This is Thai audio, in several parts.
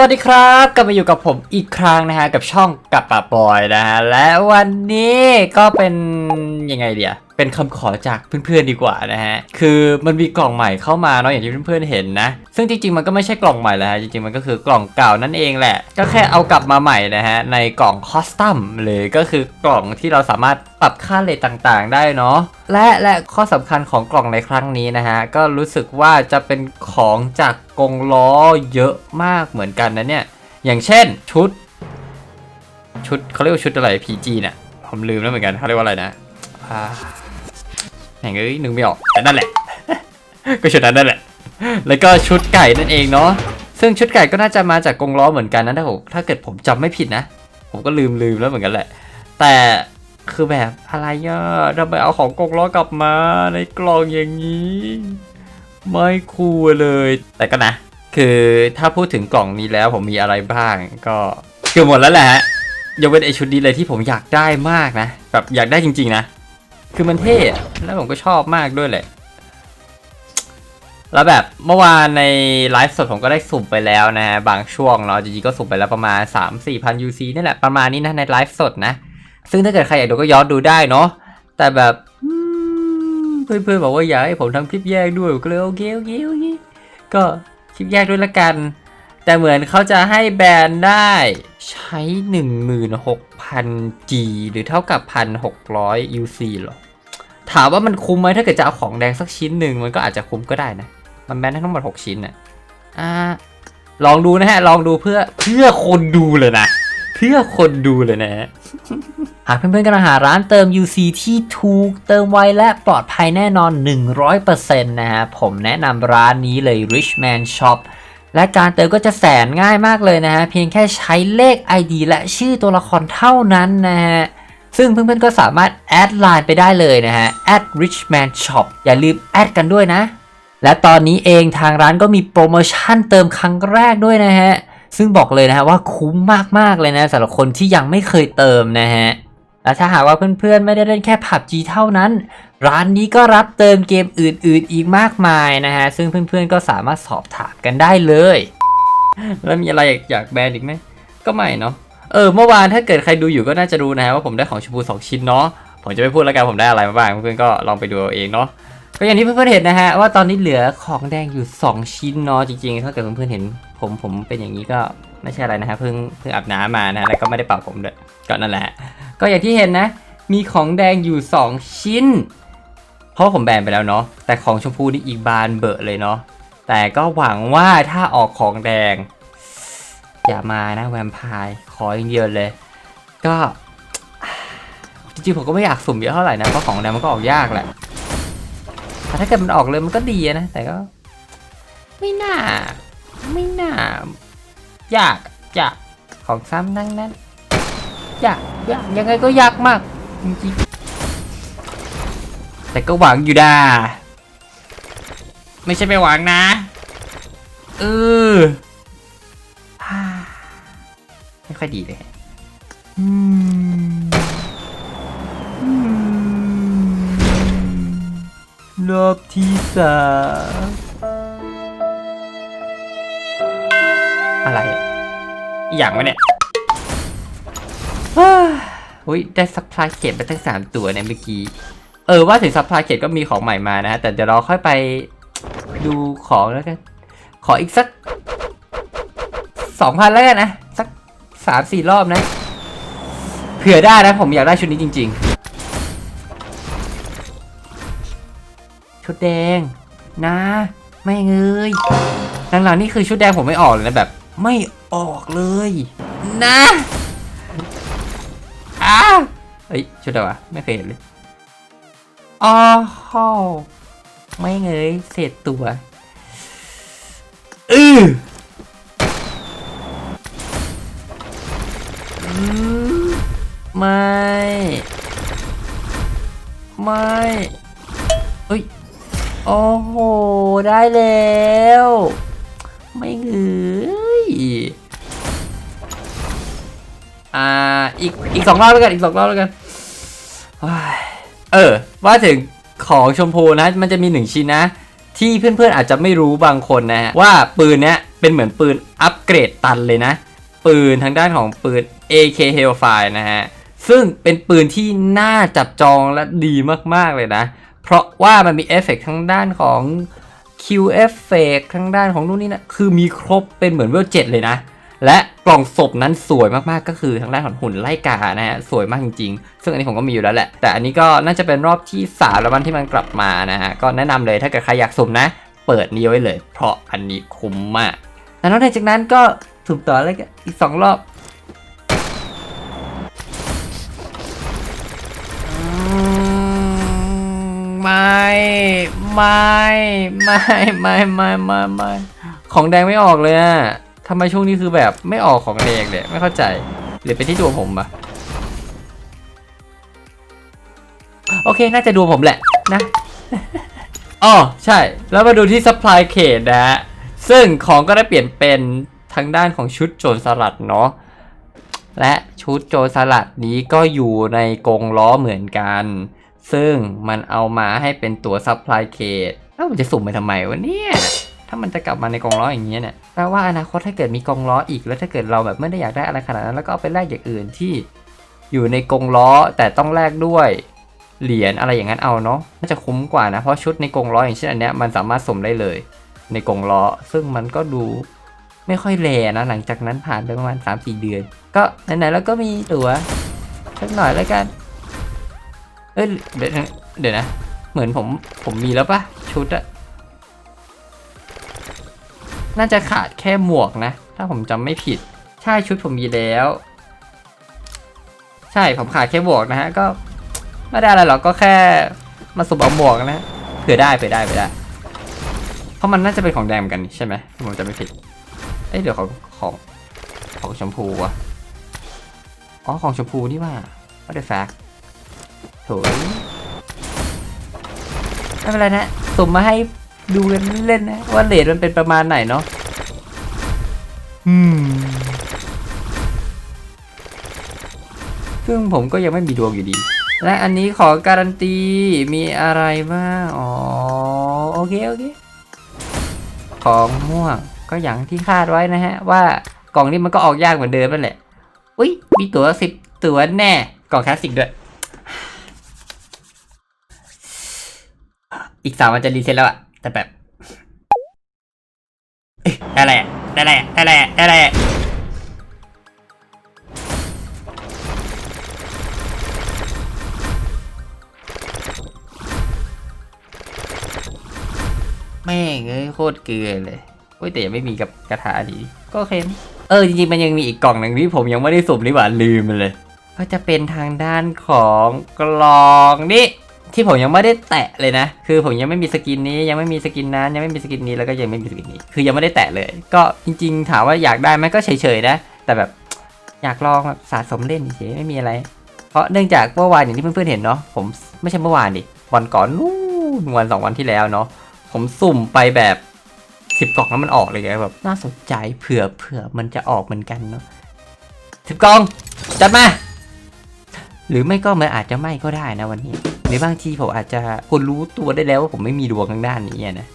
วัสดีครับกลับมาอยู่กับผมอีกครั้งนะฮะกับช่องกับปะปอยนะฮะและวันนี้ก็เป็นยังไงเดียเป็นคำขอจากเพื่อนๆดีกว่านะฮะ คือมันมีกล่องใหม่เข้ามาเนาะอย่างที่เพื่อนๆเห็นนะ ซึ่งจริงๆมันก็ไม่ใช่กล่องใหม่แล้วฮะ จริงๆมันก็คือกล่องเก่านั่นเองแหละ ก็แค่เอากลับมาใหม่นะฮะ ในกล่องคอสตัมเลยก็คือกล่องที่เราสามารถปรับค่าเลทต่างๆ ได้เนาะ และและข้อสำคัญของกล่องในครั้งนี้นะฮะ ก็รู้สึกว่าจะเป็นของจากกงล้อเยอะมากเหมือนกันนะเนี่ย อย่างเช่นชุด ชุดเขาเรียกว่าชุดอะไร PG เนี่ยผมลืมแล้วเหมือนกันเขาเรียกว่าอะไรนะอ่า แหงเอ้ยนึกไม่ออกแต่นั่นแหละ ก็ชุดนั้นนั่นแหละ แล้วก็ชุดไก่นั่นเองเนาะซึ่งชุดไก่ก็น่าจะมาจากกงล้อเหมือนกันนะถ้าผมถ้าเกิดผมจำไม่ผิดนะ ผมก็ลืมลืมแล้วเหมือนกันแหละ แต่คือแบบอะไรอะทำไมเอาของกงล้อกลับมาในกล่องอย่างนี้ ไม่คูลเลย แต่ก็นะ คือถ้าพูดถึงกล่องนี้แล้วผมมีอะไรบ้างก็เกือหมดแล้วแหละฮะยกเว้นไอชุดนี้เลยที่ผมอยากได้มากนะแบบอยากได้จริงๆนะ คือมันเท่แล้วผมก็ชอบมากด้วยแหละ แล้วแบบเมื่อวานในไลฟ์สดผมก็ได้สุ่มไปแล้วนะฮะ บางช่วงเนาะจริงๆก็สุ่มไปแล้วประมาณ 3 4พัน UC นี่แหละประมาณนี้นะในไลฟ์สดนะ ซึ่งถ้าเกิดใครอยากดูก็ย้อนดูได้เนาะ แต่แบบเพื่อนๆบอกว่าอยากให้ผมทำคลิปแยกด้วยก็เลยโอเคโอเคโอเคก็คลิปแยกด้วยละกัน แต่เหมือนเขาจะให้แบนได้ ใช้ 16,000 G หรือเท่ากับ 1,600 UC หรอ ถามว่ามันคุ้มไหมถ้าเกิดจะเอาของแดงสักชิ้นหนึ่งมันก็อาจจะคุ้มก็ได้นะ มันแบนได้ทั้งหมด 6 ชิ้นนะอ่าลองดูนะฮะ ลองดูเพื่อเพื่อคนดูเลยนะเพื่อคนดูเลยนะฮะหากเพื่อนๆกำลังหาร้านเติม UC ที่ถูกเติมไวและปลอดภัยแน่นอน 100%นะฮะ ผมแนะนำร้านนี้เลย Richman Shop และการเติมก็จะแสนง่ายมากเลยนะฮะเพียงแค่ใช้เลข ID และชื่อตัวละครเท่านั้นนะฮะซึ่งเพื่อนๆก็สามารถแอดไลน์ไปได้เลยนะฮะ @richman shop อย่าลืมแอดกันด้วยนะ และตอนนี้เองทางร้านก็มีโปรโมชั่นเติมครั้งแรกด้วยนะฮะ ซึ่งบอกเลยนะฮะว่าคุ้มมากๆเลยนะสำหรับคนที่ยังไม่เคยเติมนะฮะและถ้าหากว่าเพื่อนๆไม่ได้เล่นแค่ PUBG เท่านั้น ร้านนี้ก็รับเติมเกมอื่นๆอีกมากมายนะฮะ ซึ่งเพื่อนๆก็สามารถสอบถามกันได้เลย แล้วมีอะไรอยากแบนอีกไหม ก็ไม่เนาะ เออ เมื่อวานถ้าเกิดใครดูอยู่ก็น่าจะรู้นะฮะว่าผมได้ของชมพูสองชิ้นเนาะ ผมจะไม่พูดแล้วกันผมได้อะไรมาบ้างเพื่อนๆก็ลองไปดูเอาเองเนาะ ก็อย่างที่เพื่อนๆเห็นนะฮะว่าตอนนี้เหลือของแดงอยู่ 2 ชิ้นเนาะจริงๆ ถ้าเกิดเพื่อนๆเห็น ผมผมเป็นอย่างนี้ก็ไม่ใช่อะไรนะฮะเพิ่งเพิ่งอาบน้ำมานะแล้วก็ไม่ได้เป่าผมด้วยก็นั่นแหละ ก็อย่างที่เห็นนะ มีของแดงอยู่ 2 ชิ้น เพราะผมแบนไปแล้วเนาะแต่ของชมพูนี่อีกบานเบอะเลยเนาะแต่ก็หวังว่าถ้าออกของแดง อย่ามานะแวมไพร์ขออย่างเดียวเลย ก็จริงๆผมก็ไม่อยากสุ่มเยอะเท่าไหร่นะเพราะของแดงมันก็ออกยากแหละแต่ถ้าเกิดมันออกเลยมันก็ดีนะแต่ก็ ไม่น่า ไม่น่ายากยากของซ้ำทั้งนั้นยากยากยังไงก็ยากมากจริงๆ แต่ก็หวังอยู่ดาไม่ใช่ไม่หวังนะเออฮ่าไม่ค่อยดีเลยอืมอืมรอบที่สามอะไรอะอหย่างวะเนี่ยฮ้าอุ้ยได้ซัพพลายเกตไปตั้งสามตัวเนี่ยเมื่อกี้เออว่าถึงซัพพลายเกตก็มีของใหม่มานะแต่เดี๋ยวเราค่อยไปดูของแล้วกัน ขออีกสักสองพันแล้วกันนะ สักสามสี่รอบนะ เผื่อได้นะผมอยากได้ชุดนี้จริง ๆ ชุดแดงนะ ไม่เงยหลังๆนี่คือชุดแดงผมไม่ออกเลยนะแบบ ไม่ออกเลย นะอ้าเฮ้ยชุดอะไรวะไม่เคยเห็นเลย อ๋อไม่เงยเศษตัวอืออืมไม่ ไม่เฮ้ย โอ้โห ได้แล้ว ไม่เงยอ่า อีก อีกสองรอบแล้วกัน อีกสองรอบแล้วกันว้าย เออ ว่าถึงของชมพูนะ มันจะมีหนึ่งชิ้นนะ ที่เพื่อนๆอาจจะไม่รู้บางคนนะฮะว่าปืนเนี้ยเป็นเหมือนปืนอัปเกรดตันเลยนะ ปืนทางด้านของปืน AK Hellfire นะฮะ ซึ่งเป็นปืนที่น่าจับจองและดีมากๆเลยนะ เพราะว่ามันมีเอฟเฟกต์ทางด้านของ Q Effect ทางด้านของนู่นนี่นะ คือมีครบเป็นเหมือนเวลเจ็ดเลยนะ และกล่องศพนั้นสวยมากๆก็คือทางด้านของหุ่นไล่กานะฮะสวยมากจริงๆ ซึ่งอันนี้ผมก็มีอยู่แล้วแหละ แต่อันนี้ก็น่าจะเป็นรอบที่สามแล้วมันที่มันกลับมานะฮะก็แนะนำเลยถ้าเกิดใครอยากสุ่มนะ เปิดนี้ไว้เลย เพราะอันนี้คุ้มมากแล้วนอกจากนั้นก็สุ่มต่อเลยอีกสองรอบไม่ไม่ไม่ไม่ไม่ไม่ไม่ของแดงไม่ออกเลยอะำไมช่วงนี้คือแบบไม่ออกของแดงเลยไม่เข้าใจหรือเป็นที่ดวงผมปะโอเค น่าจะดวงผมแหละนะอ๋อใช่ แล้วมาดูที่ supply case นะฮะ ซึ่งของก็ได้เปลี่ยนเป็นทางด้านของชุดโจรสลัดเนาะ และชุดโจรสลัดนี้ก็อยู่ในกรงล้อเหมือนกัน ซึ่งมันเอามาให้เป็นตัว supply case แล้วมันจะสุ่มไปทำไมวะเนี่ย ถ้ามันจะกลับมาในกรงล้ออย่างเงี้ยเนี่ยแปลว่าอนาคตถ้าเกิดมีกรงล้ออีกแล้วถ้าเกิดเราแบบไม่ได้อยากได้อะไรขนาดนั้น แล้วก็เอาไปแลกอย่างอื่นที่ อยู่ในกรงล้อแต่ต้องแลกด้วยเหรียญอะไรอย่างนั้นเอาเนาะน่าจะคุ้มกว่านะเพราะชุดในกรงล้ออย่างเช่นอันเนี้ยมันสามารถสมได้เลย ในกรงล้อซึ่งมันก็ดูไม่ค่อยแลนะหลังจากนั้นผ่านไปประมาณ 3-4 เดือน ก็ไหนๆแล้วก็มีตั๋วสักหน่อยแล้วกันเอ้ยเดี๋ยวนะเดี๋ยวนะเหมือนผมผมมีแล้วปะชุดอะ น่าจะขาดแค่หมวกนะ ถ้าผมจำไม่ผิด ใช่ชุดผมมีแล้ว ใช่ผมขาดแค่หมวกนะฮะ ก็ไม่ได้อะไรหรอกก็แค่มาสุ่มเอาหมวกนะเผื่อได้เผื่อได้เผื่อได้ เพราะมันน่าจะเป็นของแดงเหมือนกันใช่ไหมถ้าผมจำไม่ผิด เอ้ยเดี๋ยวของของของชมพูอะอ๋อของชมพูนี่ว่า what the fuck โถยไม่เป็นไรนะสุ่มมาให้ ดูกันเล่นๆนะว่าเลทมันเป็นประมาณไหนเนาะอืมซึ่งผมก็ยังไม่มีดวงอยู่ดี และอันนี้ขอการันตีมีอะไรบ้างอ๋อโอเคโอเค ของม่วงก็อย่างที่คาดไว้นะฮะ ว่ากล่องนี้มันก็ออกยากเหมือนเดิมนั่นแหละ อุ้ยมีตั๋วสิบตั๋วแน่ กล่องคลาสสิกด้วย อีกสามวันจะรีเซ็ตแล้วอะ แต่แบบเอ้ยได้แหละได้แหละได้แหละได้แหละแม่งเอ้ยโคตรเกลือเลยโอ้ยแต่ยังไม่มีกับกระถาดีก็เคนเออจริงๆมันยังมีอีกกล่องหนึ่งที่ผมยังไม่ได้สุ่มนี่หว่าลืมมันเลย ก็จะเป็นทางด้านของกล่องนี่ ที่ผมยังไม่ได้แตะเลยนะ คือผมยังไม่มีสกินนี้ยังไม่มีสกินนั้นยังไม่มีสกินนี้แล้วก็ยังไม่มีสกินนี้ คือยังไม่ได้แตะเลย ก็จริง ๆ ถามว่าอยากได้ไหมก็เฉยๆนะ แต่แบบอยากลองแบบสะสมเล่นเฉยไม่มีอะไร เพราะเนื่องจากเมื่อวานอย่างที่เพื่อนๆเห็นเนาะผมไม่ใช่เมื่อวานดิวันก่อนนู่นวันสองวันที่แล้วเนาะผมสุ่มไปแบบสิบกล่องแล้วมันออกเลยไงแบบน่าสนใจเผื่อเผื่อมันจะออกเหมือนกันเนาะสิบกล่องจัดมาหรือไม่ก็มันอาจจะไม่ก็ได้นะวันนี้ หรือบางทีผมอาจจะคนรู้ตัวได้แล้วว่าผมไม่มีดวงทางด้านนี้นะ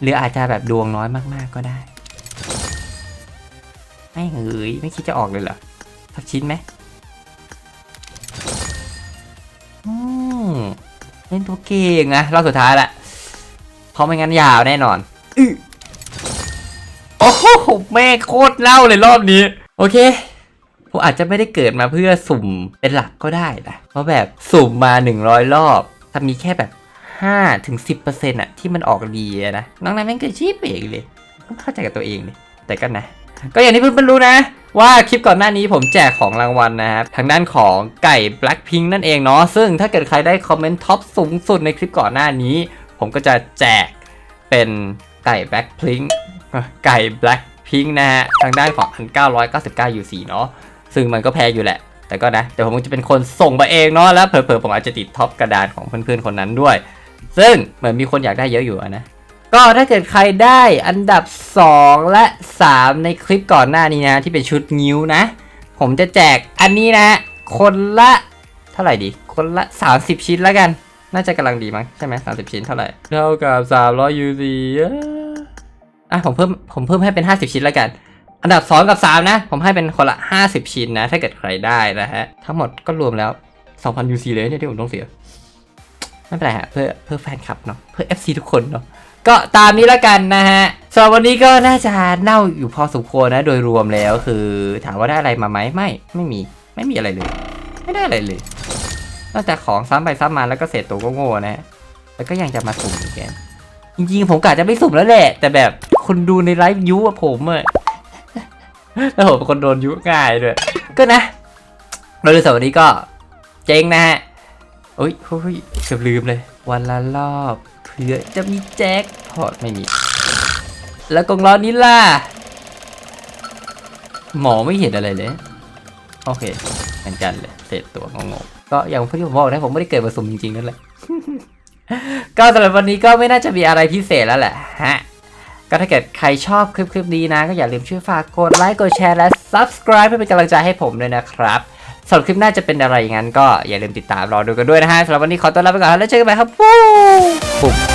หรืออาจจะแบบดวงน้อยมากๆก็ได้ไม่เฮ้ยไม่คิดจะออกเลยเหรอสักชิ้นไหมเล่นตัวเก่งนะรอบสุดท้ายละเพราะไม่งั้นยาวแน่นอนอโอ้โหแม่โคตรเล่าเลยรอบนี้ โอเค ผมอาจจะไม่ได้เกิดมาเพื่อสุ่มเป็นหลักก็ได้นะเพราะแบบสุ่มมา 100 รอบ ถ้ามีแค่แบบ5ถึง10%อะที่มันออกดีนะน้องนั้นแม่งเกิดชีพเองเลยต้องเข้าใจกับตัวเองเลยแต่ก็นะก็อย่างที่เพื่อนๆรู้นะ ว่าคลิปก่อนหน้านี้ผมแจกของรางวัลนะครับทางด้านของไก่ Blackpink นั่นเองเนาะซึ่งถ้าเกิดใครได้คอมเมนต์ท็อปสูงสุดในคลิปก่อนหน้านี้ ผมก็จะแจกเป็นไก่ Blackpink ไก่ Blackpink นะฮะทางด้านของ 1999 UC เนาะ ซึ่งมันก็แพงอยู่แหละ แต่ก็นะเดี๋ยวผมจะเป็นคนส่งไปเองเนาะแล้วเผลอๆผมอาจจะติดท็อปกระดานของเพื่อนๆคนนั้นด้วย ซึ่งเหมือนมีคนอยากได้เยอะอยู่อะนะก็ถ้าเกิดใครได้อันดับ 2 และ 3 ในคลิปก่อนหน้านี้นะที่เป็นชุดนิ้วนะ ผมจะแจกอันนี้นะ คนละเท่าไหร่ดี คนละ 30 ชิ้นแล้วกัน น่าจะกำลังดีมั้งใช่ไหม30ชิ้นเท่าไหร่ เท่ากับ300 UC เอ้ออะผมเพิ่มผมเพิ่มให้เป็น 50 ชิ้นแล้วกัน อันดับ 2 กับ 3 นะ ผมให้เป็นคนละ 50 ชิ้นนะ ถ้าเกิดใครได้นะฮะ ทั้งหมดก็รวมแล้ว 2,000 UC เลยเนี่ยที่ผมต้องเสีย ไม่เป็นไรฮะ เพื่อเพื่อแฟนคลับเนาะ เพื่อ FC ทุกคนเนาะ ก็ตามนี้แล้วกันนะฮะสำหรับวันนี้ก็น่าจะเน่าอยู่พอสมควรนะ โดยรวมแล้วคือถามว่าได้อะไรมาไหมไม่ ไม่มี ไม่มีอะไรเลย ไม่ได้อะไรเลยนอกจากของซ้ำไปซ้ำมาแล้วก็เศษตัวก็โง่นะฮะ แล้วก็ยังจะมาสุ่มอีกแกจริงๆ ผมกะจะไม่สุ่มแล้วแหละ แต่แบบคนดูในไลฟ์ยุอะผมอะ แล้วผมคนโดนยุง่ายด้วย ก็นะโดยสวันนี้ก็เจ๊งนะฮะเอ้ยเฮ้ยเกือบลืมเลย วันละรอบเผื่อจะมีแจ็คพอตไม่มี แล้วกล่องล้อนี้ล่ะ หมอไม่เห็นอะไรเลย โอเคเหมือนกันเลยเศษตัวงงๆก็อย่างที่ผมบอกนะผมไม่ได้เกิดมาสุ่มจริงๆนั่นแหละก็สำหรับวันนี้ก็ไม่น่าจะมีอะไรพิเศษแล้วแหละฮะ ก็ถ้าเกิดใครชอบคลิปคลิปนี้นะ ก็อย่าลืมช่วยฝากกดไลค์กดแชร์และ subscribe เพื่อเป็นกำลังใจให้ผมด้วยนะครับสำหรับคลิปหน้าจะเป็นอะไรอย่างนั้นก็อย่าลืมติดตามรอดูกันด้วยนะฮะสำหรับวันนี้ขอตัวลาไปก่อนแล้วเจอกันใหม่ครับปุ๊บปุ๊บ